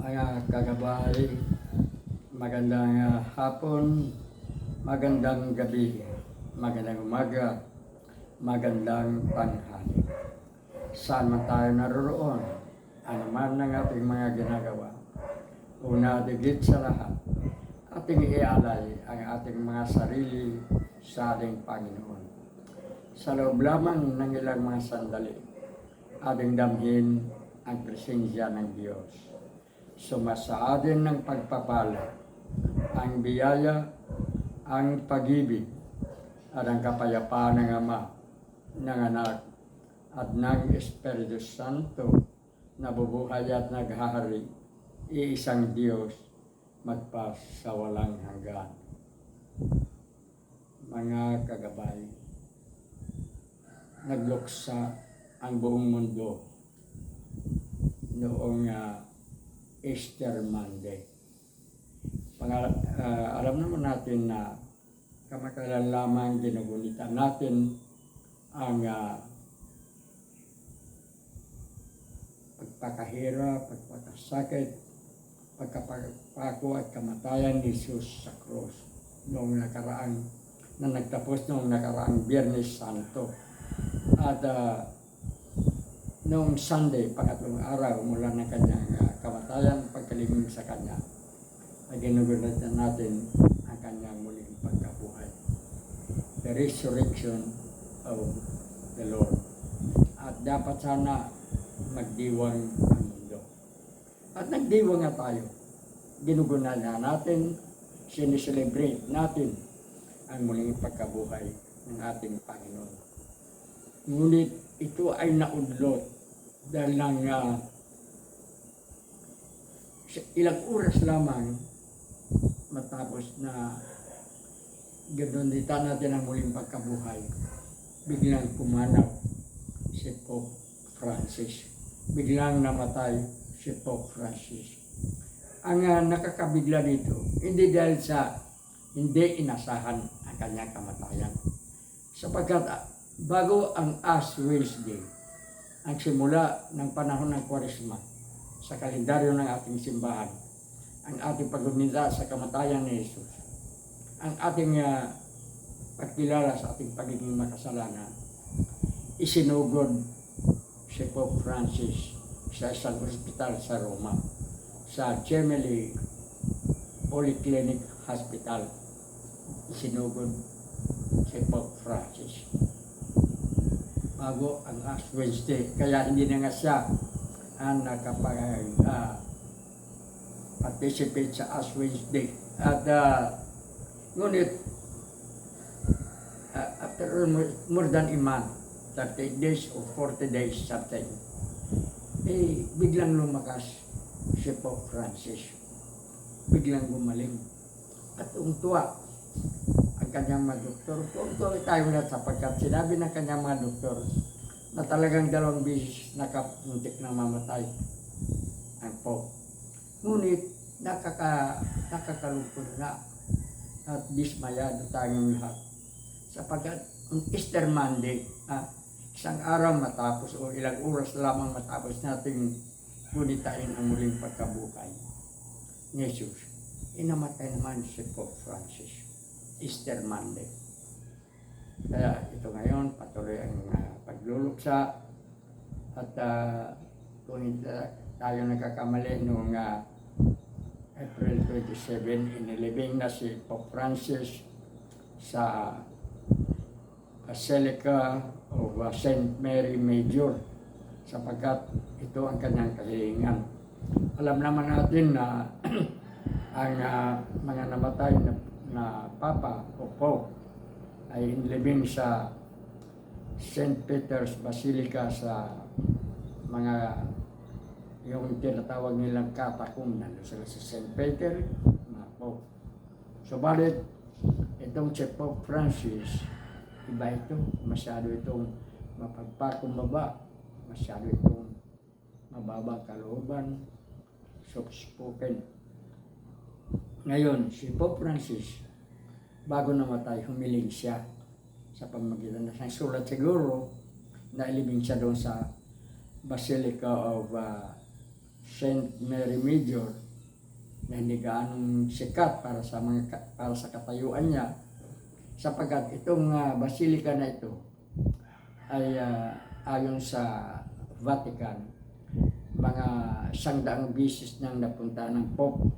mga kagabay, magandang ah, hapon, magandang gabi, magandang umaga, magandang tanghali. Saan man tayo naroroon, ano man ang ating mga ginagawa. Una, digit sa lahat, ating ialay ang ating mga sarili sa ating Panginoon. Sa loob lamang ng ilang mga sandali, ating damhin ang presensya ng Diyos. Sumasaadin ng pagpapala, ang biyaya, ang pag-ibig, at ang kapayapaan ng Ama, ng Anak, at ng Espiritu Santo na bubuhay at naghahari, iisang Diyos, magpas sa walang hanggan. Mga kagabay, nagluksa ang buong mundo noong ah, Easter Monday. Pangal- ah, alam naman natin na kamakailan lamang ginugunita natin ang ah, pagpakahirap, pagpakasakit, pagkapako at kamatayan ni Jesus sa krus noong nakaraang na nagtapos noong nakaraang Biyernes Santo. At ah, noong Sunday, pangatlong araw mula ng kanyang kamatayan, pagkaliming sa kanya, ay ginugulat na natin ang kanyang muling pagkabuhay. The resurrection of the Lord. At dapat sana magdiwang ang mundo. At nagdiwang nga tayo. Ginugunan na natin, sineselebrate natin ang muling pagkabuhay ng ating Panginoon. Ngunit ito ay naudlot dahil lang sa ilang oras lamang matapos na ganunita natin ang muling pagkabuhay, biglang pumanaw si Pope Francis. Biglang namatay si Pope Francis. Ang ah, nakakabigla dito, hindi dahil sa hindi inasahan ang kanyang kamatayan. Sapagkat ah, bago ang Ash Wednesday, ang simula ng panahon ng Kwaresma sa kalendaryo ng ating simbahan, ang ating paggunita sa kamatayan ni Jesus, ang ating ah, pagkilala sa ating pagiging makasalanan, isinugod si Pope Francis sa isang ospital sa Roma, sa Gemelli Polyclinic Hospital. Isinugod si Pope Francis bago ang Ash Wednesday. Kaya hindi na nga siya ang nakapag ah, participate sa Ash Wednesday. At ah, ngunit ah, after more than a month, 30 days or 40 days something, eh biglang lumakas si Pope Francis. Biglang gumaling. At ungtuwa ang kanyang mga doktor. Ungtuwa tayo na sapagkat sinabi ng kanyang mga doktor na talagang dalawang bisis nakapuntik na mamatay ang Pope. Ngunit nakaka, nakakalungkot na at dismayado tayong lahat. Sapagkat ang Easter Monday, ah, isang araw matapos o ilang oras lamang matapos nating gunitain ang muling pagkabuhay ni Jesus, inamatay naman si Pope Francis. Easter Monday. Kaya ito ngayon, patuloy ang ah, pagluluksa at uh, kung hindi tayo nagkakamali noong ah, April 27, inilibing na si Pope Francis sa Basilica of uh, St. Mary Major sapagkat ito ang kanyang kahilingan. Alam naman natin na ang ah, mga namatay na, na Papa o Pope ay inilibing sa St. Peter's Basilica sa mga yung tinatawag nilang katakum nandun sila sa St. Peter na Pope. Subalit, itong si Pope Francis, iba ito, masyado itong mapagpakumbaba, masyado itong mababang kalooban, soft-spoken. Ngayon, si Pope Francis, bago namatay, humiling siya sa pamagitan ng sulat siguro na ilibing siya doon sa Basilica of uh, St. Mary Major na hindi gaanong sikat para sa mga para sa katayuan niya sapagkat itong ah, basilika na ito ay ah, ayon sa Vatican mga sangdaang bisis nang napunta ng Pope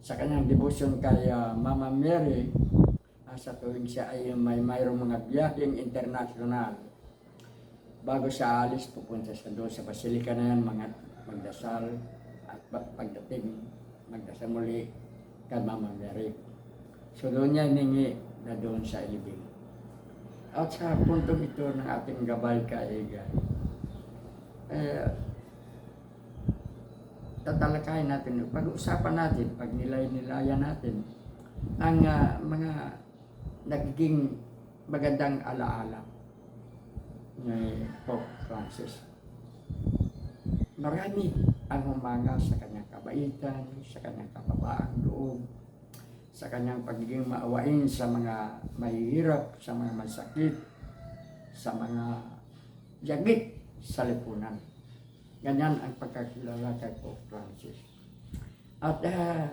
sa kanyang devotion kay ah, Mama Mary ah, sa tuwing siya ay may mayroong mga biyaheng international bago siya alis pupunta siya doon sa basilika na yan mga magdasal at pag- pagdating magdasal muli kay Mama Mary. So doon niya hiningi na doon sa ilibing. At sa puntong ito ng ating gabay kaigan eh, tatalakayin natin, pag-uusapan natin, pag nilay-nilayan natin, ang ah, mga nagiging magandang alaala ni Pope Francis. Marami ang humanga sa kanyang kabaitan, sa kanyang kababaang loob, sa kanyang pagiging maawain sa mga mahihirap, sa mga masakit, sa mga yagit sa lipunan. Ganyan ang pagkakilala kay Pope Francis. At ah,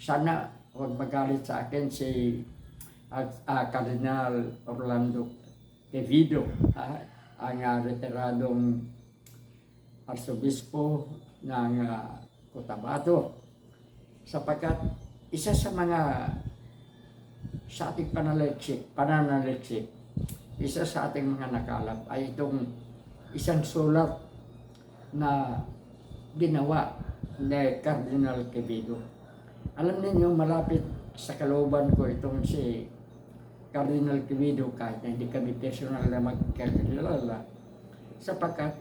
sana huwag magalit sa akin si ah, ah, Cardinal Orlando Quevedo, ah, ang ah, retiradong arsobispo ng ah, Cotabato. Sapagkat isa sa mga sa ating panaliksik, pananaliksik, isa sa ating mga nakalap ay itong isang sulat na ginawa ni Cardinal Quevedo. Alam ninyo, malapit sa kalooban ko itong si Cardinal Quevedo kahit na hindi kami personal na magkakilala sapagkat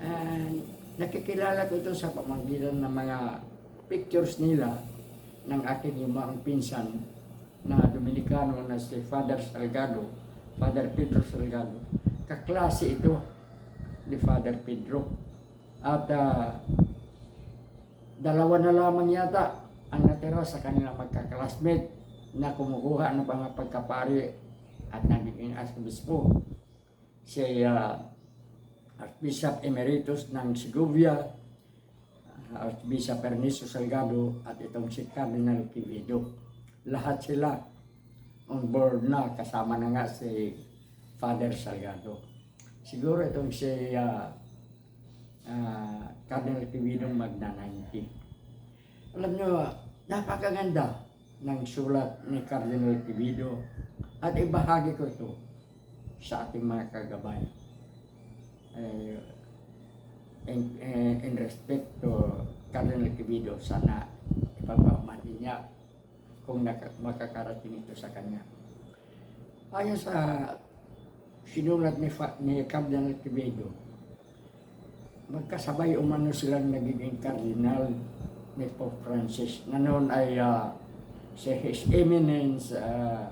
ah, nakikilala ko ito sa pamamagitan ng mga pictures nila ng aking yumaang pinsan na Dominicano na si Father Salgado, Father Pedro Salgado. Kaklase ito ni Father Pedro. At ah, dalawa na lamang yata ang natira sa kanilang magkaklasmate na kumukuha ng mga pagkapari at nagiging arsobispo. Si ah, Archbishop Emeritus ng Segovia, ah, Archbishop Ernesto Salgado at itong si Cardinal Quevedo. Lahat sila on board na kasama na nga si Father Salgado. Siguro itong si ah, ah, Cardinal Quevedo magna 90. Alam nyo, napakaganda ng sulat ni Cardinal Quevedo at ibahagi ko ito sa ating mga kagabay. Eh, in, in, in respect to Cardinal Quevedo, sana ipapamati niya kung naka, makakarating ito sa kanya. Ayon sa sinulat ni, Fa- ni Cardinal Quevedo, magkasabay umano silang nagiging kardinal ni Pope Francis na noon ay ah, si His Eminence ah,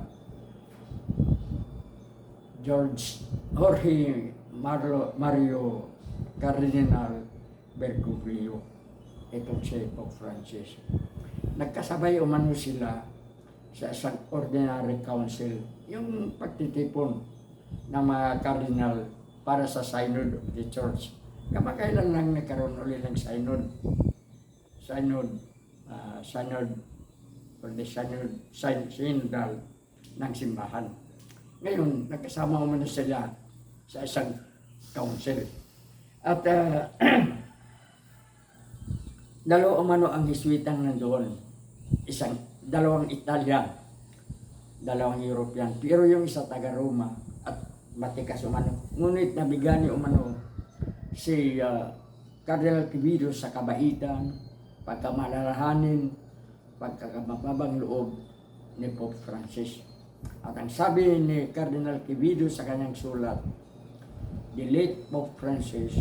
George Jorge Marlo, Mario Cardinal Bergoglio itong si Pope Francis. Nagkasabay umano sila sa isang ordinary council, yung pagtitipon ng mga cardinal para sa synod of the church. Kamakailan lang nagkaroon ulit ng synod. Synod, ah, synod, the synod, syn- synodal ng simbahan. Ngayon, nagkasama umano sila sa isang council. At ah, dalawa umano ang hiswitang nandoon. Isang, dalawang Italian, dalawang European. Pero yung isa taga Roma at matikas umano. Ngunit nabigani umano si ah, Cardinal Quevedo sa kabaitan, pagkamalalahanin, pagkakamababang loob ni Pope Francis. At ang sabi ni Cardinal Quevedo sa kanyang sulat, the late Pope Francis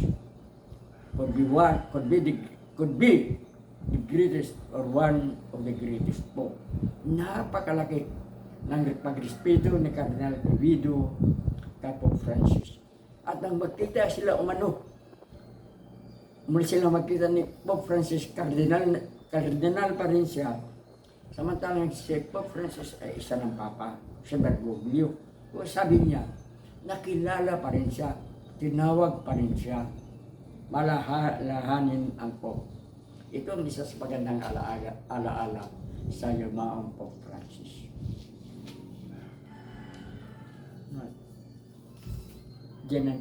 could be one, could be the, could be the greatest or one of the greatest Pope. Napakalaki ng pagrespeto ni Cardinal Quevedo kay Pope Francis. At nang magkita sila umano, muli sila magkita ni Pope Francis, Cardinal, Cardinal pa rin siya. Samantalang si Pope Francis ay isa ng Papa, siya Bergoglio. O sabi niya, nakilala pa rin siya, tinawag pa rin siya, malahalahanin ang Pope. Ito ang isa sa magandang alaala, alaala sa yumaong Pope Francis. Right. Diyan